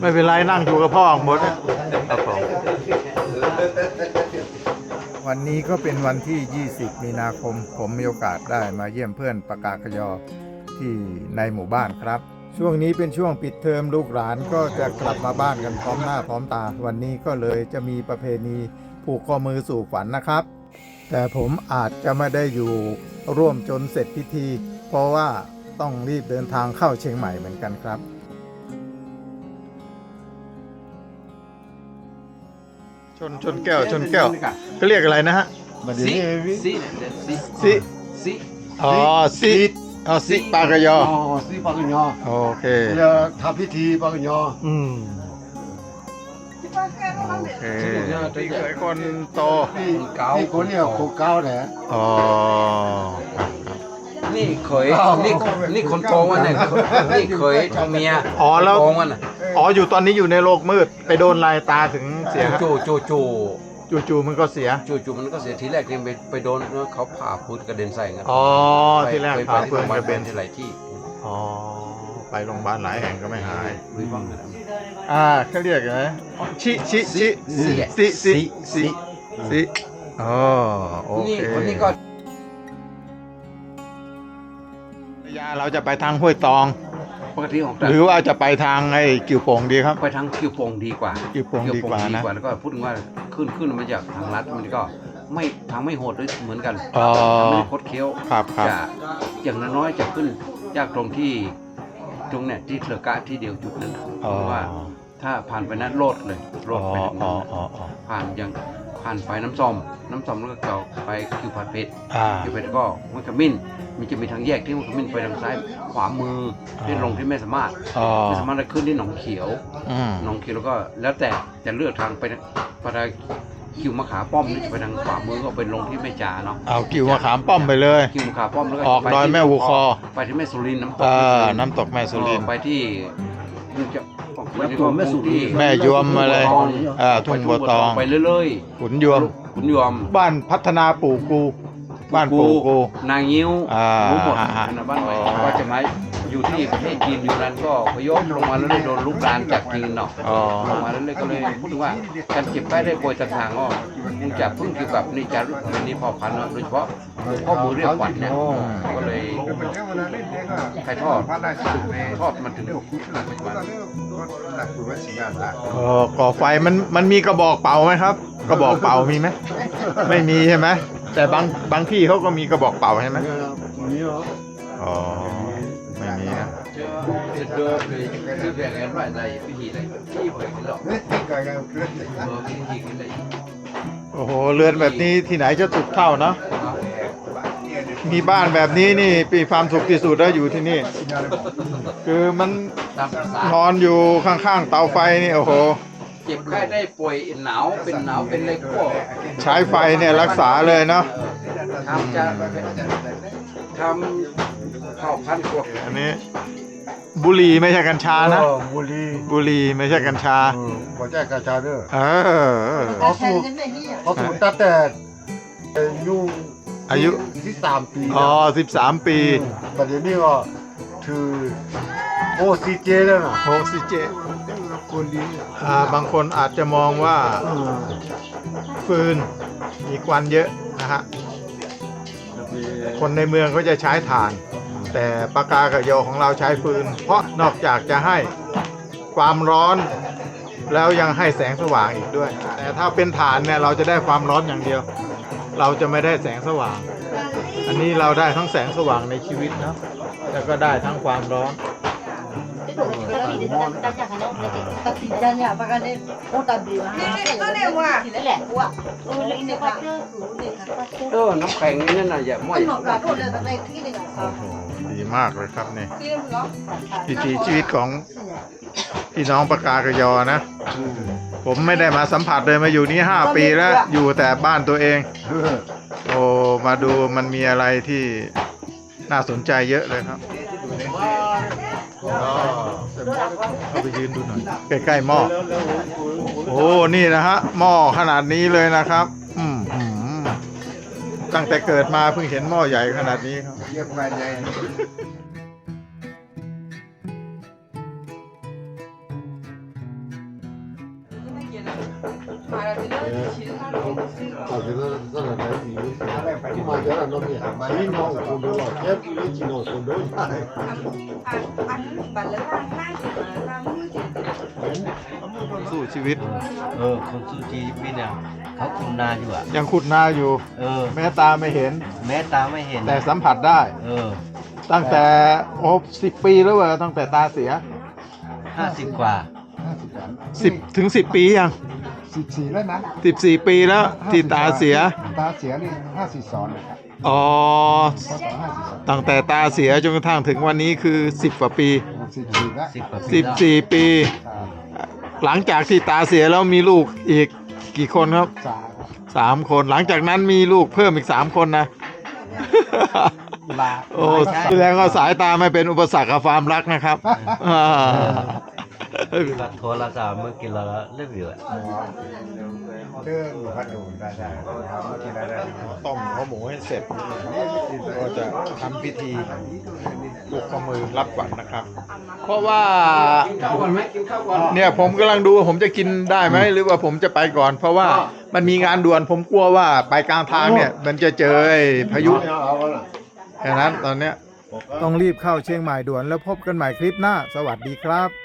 ไม่เป็นไรนั่งอยู่กับพ่อหมดนะครับผมวันนี้ก็เป็นวันที่ 20 มีนาคม ผมมีโอกาสได้มาเยี่ยมเพื่อนปากากยอที่ในหมู่บ้านครับ ช่วงนี้เป็นช่วงปิดเทอมลูกหลานก็จะกลับมาบ้านกันพร้อมหน้าพร้อมตา วันนี้ก็เลยจะมีประเพณีผูกข้อมือสู่ฝันนะครับ แต่ผมอาจจะไม่ได้อยู่ร่วมจนเสร็จพิธี เพราะว่าต้องรีบเดินทางเข้าเชียงใหม่เหมือนกันครับชนชนแก้วชนแก้วเขาเรียกอะไรนะฮะ Si, si, si, สิ si. อ๋อ สิอ๋อสิปากยออ๋อสิปากญอโอเค จะทำพิธีปากญออืมโอเคพี่เคยคนโตนี่นี่คนเนี่ยโคเก้าแหละอ๋อครับครับนี่เคยนี่นี่คนโกงวันเนี่ยนี่เคยทำเมียอ๋อแล้วโกงวันน่ะอ๋ออยู่ตอนนี้อยู่ในโลกมืด ไปโดนลายตาถึงเสียจู่จู่จู่ จู่ๆมันก็เสีย จู่จู่มันก็เสียทีแรกที่ไปไปโดนเขาผ่าพุทกระเด็นใส่กันอ๋อที่แรกไปพาไปเพื่อนที่โรงพยาบาลกระเบนที่หลายที่อ๋อไปโรงพยาบาลหลายแห่งก็ไม่หายรีบองอ่าเขาเรียกไงชิชิชิสิสิสิสิสิอ๋อโอนี่เคคนนี้ก็ยาเราจะไปทางห้วยตองปกติออกหรือว่าจะไปทางไอ้กิ่วโป่งดีครับ ไปทางคิวโปงดีกว่าคิวโป่งดีกว่านะแล้วก็พูดถึงว่า ขึ้นขึ้นมาจากทางลัดมันก็ไม่ทางไม่โหดด้วยเหมือนกันอ๋อไม่ได้คดเคี้ยวครับครับ จะอย่างน้อยๆจะขึ้นยากตรงที่ตรงเนี่ยที่เถลกะที่เดียวจุดนั้นนะเพอ๋อราะว่าถ้าผ่านไปนั้นโลดเลยโลอ๋อดไปถึงอ๋นั้อนอ๋ออ๋อผ่านยัง ผ่านไปน้ำซอมน้ำซอมแล้วก็เก่าไปคิวผัดเพชรอ่า คิวเพชรก็ห้วยขมิ้นมันจะมีทางแยกที่ห้วยขมิ้นไปทางซ้ายขวามือที่ลงที่แม่สามารถอ๋อ แม่สามารถแล้วขึ้นที่หนองเขียว อืม หนองเขียวแล้วก็แล้วแต่จะเลือกทางไปนะไปทางคิวมะขามป้อมนี่จะไปทางขวามือก็ไปลงที่แม่จาเนาะเอากิ่วมะขามป้อมไปเลย คิวมะขามป้อมแล้วก็ออกไปดอยที่แม่วูคอ ไปที่แม่สุรินทร์น้ำตกเออแม่สุรินทร์น้ำตกแม่สุรินทร์ไปที่จะ ไปที่แม่สุรินทร์แม่ยวมอะไรอ่าทุ่งบัวตองไปเรื่อยขุนยวมๆขุนยวม บ้านพัฒนาปู่กู บ้านปู่กู นางยิ้วอ่ารู้หมดอ่าอ่าอันนั้นบ้านใหม่ก็จะมา อยู่ที่ประเทศจีนอยู่นั้นก็พยพลงมาแล้วเลยโดนลุกลานจากจีนเนาะอ๋อ ลงมาแล้วเลยก็เลยพูดถึงว่าการเจ็บไข้ได้ป่วยต่างๆก็คงจะพึ่งเกี่ยวกับนี่จารุพันนี้พอพันธุ์เนาะโดยเฉพาะข้อมือเรียกขวัญเนี่ยก็เลย ใครทอดทอดมันถึงปัจจุบันเออก่อไฟมันมันมีกระบอกเป่าไหมครับ กระบอกเป่ามีไหมไม่มีใช่ไหมแต่บางบางที่เขาก็มีกระบอกเป่าใช่ไหมนี่เหรออ๋ อไม่มีนะจะเดินเลยจะแบ่งกันว่าอะไรพิธีอะไรที่เผยกันหรอกเออพิธีกันเลยโอ้โห เรือนแบบนี้ที่ไหนจะสุขเท่าเนาะ มีบ้านแบบนี้นี่ปีความสุขที่สุดแล้วอยู่ที่นี่ คือมันตามภาษานอนอยู่ข้างๆเตาไฟนี่โอ้โห เจ็บไข้ได้ป่วยหนาวเป็นหนาวเป็นอะไรก็ใช้ไฟเนี่ยรักษาเลยเนาะทำจะทำ ข้าวพันกว่าอันนี้ บุหรี่ไม่ใช่กัญชานะ เออบุรีบุหรี่ไม่ใช่กัญชา เออขอแจ้งกระชาเด้อเออเขาสูบเขาสูบตั้งแต่อายุอายุ ที่สามปีอ๋อสิบสามปีประเดี๋ยวนี้ก็ถือโอซีเจแล้วนะโอซิเจนอ่าบางคนอาจจะมองว่าเออฟืนมีควันเยอะนะฮะ คนในเมืองก็จะใช้ถ่าน แต่ปากกากระโยของเราใช้ฟืน เพราะนอกจากจะให้ความร้อนแล้วยังให้แสงสว่างอีกด้วย แต่ถ้าเป็นฐานเนี่ยเราจะได้ความร้อนอย่างเดียว เราจะไม่ได้แสงสว่าง อันนี้เราได้ทั้งแสงสว่างในชีวิตเนะแล้วก็ได้ทั้งความร้อน Tanya apa kan dia oh tak beli. Ini kan dia wah. Ini leh wah. Oh ini kan dia dulu ni kan. เออน้ำแข็งนี่น่ะอย่าม่อย Kan nak kat dia tak naik ni kan. โอ้โหดีมากเลยครับนี่ Film lah. วิถีชีวิตของพี่น้องปากากยอนะ ผมไม่ได้มาสัมผัสเลยมาอยู่นี่ห้าปีแล้ว อยู่แต่บ้านตัวเอง โอ้มาดูมันมีอะไรที่น่าสนใจเยอะเลยครับ เข้าไปยืนดูหน่อยใกล้ๆหม้อโอ้นี่นะฮะหม้อขนาดนี้เลยนะครับ อืมตั้งแต่เกิดมาเพิ่งเห็นหม้อใหญ่ขนาดนี้ครับเรียกมาใหญ่ สู้ชีวิต เออ คนสู้ชีวิตเนี่ยเขาคุมนาอยู่อะ ยังขุดนาอยู่ เออ แม้ตาไม่เห็น แม้ตาไม่เห็น แต่สัมผัสได้ เออ ตั้งแต่โอ้สิบปีแล้วเหรอตั้งแต่ตาเสียห้าสิบกว่าสิบถึงสิบปียัง สิบสี่แล้วนะสิบสี่ปีแล้วที่ตาเสีย ตาเสียนี่ห้าสี่สองนะครับอ๋อพศห้าสี่สองตั้งแต่ตาเสียจนกระทั่งถึงวันนี้คือสิบกว่าปีสิบสี่แล้วสิบกว่าปีสิบแล้วสี่ปี หลังจากที่ตาเสียแล้วมีลูกอีกกี่คนครับสามสามคนหลังจากนั้นมีลูกเพิ่มอีกสามคนนะลาโอ้แสดงว่าสายตาไม่เป็นอุปสรรคกับความรักนะครับ อ่าก็โทรศัพท์เมื่อกี้เราเรียบอยู่อะเดินพัดดูได้ด้กินได้ได้ต้มหัวหมูให้เสร็จก็จะทำพิธีลูกข้อมือรับขวัญนะครับ เพราะว่าเนี่ยผมกำลังดูว่าผมจะกินได้ไหมหรือว่าผมจะไปก่อน เพราะว่ามันมีงานด่วนผมกลัวว่าไปกลางทางเนี่ย มันจะเจอพายุแค่นั้นตอนเนี้ยต้องรีบเข้าเชียงใหม่ด่วนแล้วพบกันใหม่คลิปหน้า สวัสดีครับ